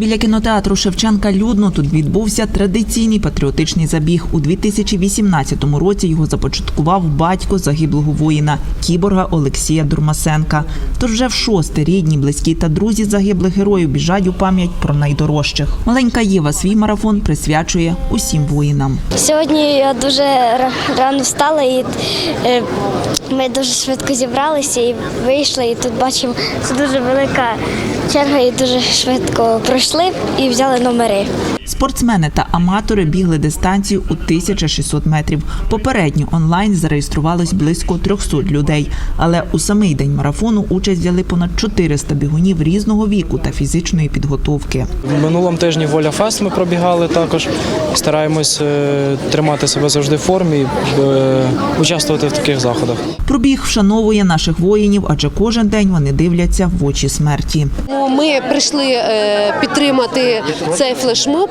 Біля кінотеатру Шевченка людно тут відбувся традиційний патріотичний забіг. У 2018 році його започаткував батько загиблого воїна кіборга Олексія Дурмасенка. Тож вже в шосте рідні, близькі та друзі загиблих героїв біжать у пам'ять про найдорожчих. Маленька Єва свій марафон присвячує усім воїнам. Сьогодні я дуже рано встала і е, ми дуже швидко зібралися і вийшли. І тут бачимо, це дуже велика черга, і дуже швидко пройшли і взяли номери. Спортсмени та аматори бігли дистанцію у 1600 метрів. Попередньо онлайн зареєструвалось близько 300 людей. Але у самий день марафону участь взяли понад 400 бігунів різного віку та фізичної підготовки. В минулому тижні Воля Фест ми пробігали також. Стараємось е, тримати себе завжди в формі, е, участвувати в таких заходах. Пробіг вшановує наших воїнів, адже кожен день вони дивляться в очі смерті. Ми прийшли е, підтримати цей флешмоб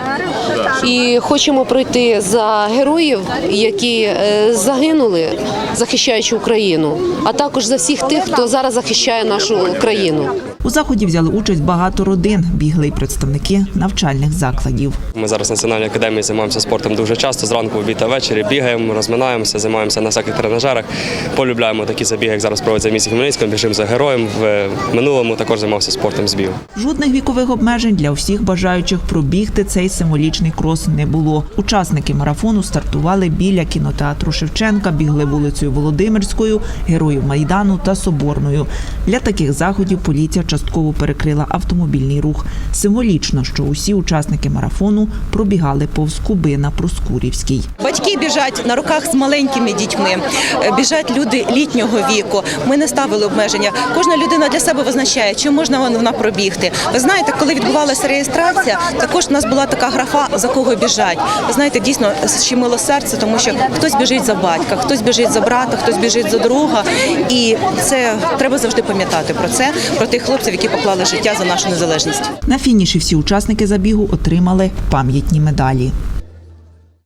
і хочемо пройти за героїв, які е, загинули, захищаючи Україну, а також за всіх тих, хто зараз захищає нашу країну. У заході взяли участь багато родин, бігли й представники навчальних закладів. Ми зараз в Національній академії займаємося спортом дуже часто. Зранку, обід та ввечері бігаємо, розминаємося, займаємося на всяких тренажерах. Полюбляємо такі забіги, як зараз проводиться в місті Хмельницькому. Біжимо за героєм. В минулому також займався спортом з бігу. Жодних вікових обмежень для всіх бажаючих пробігти цей символічний крос не було. Учасники марафону стартували біля кінотеатру Шевченка, бігли вулицею Володимирською, Героїв Майдану та Соборною. Для таких заходів поліція частково перекрила автомобільний рух. Символічно, що усі учасники марафону пробігали повз Куби на Проскурівській. Батьки біжать на руках з маленькими дітьми, е, біжать люди літнього віку. Ми не ставили обмеження. Кожна людина для себе визначає, чи можна вона пробігти. Ви знаєте, коли відбувалася реєстрація, також у нас була така графа за кого біжать. Ви знаєте, дійсно щемило серце, тому що хтось біжить за батька, хтось біжить за брата, хтось біжить за друга. І це треба завжди пам'ятати про це, про тих хлопців, які поклали життя за нашу незалежність. На фініші всі учасники забігу отримали пам'ятні медалі.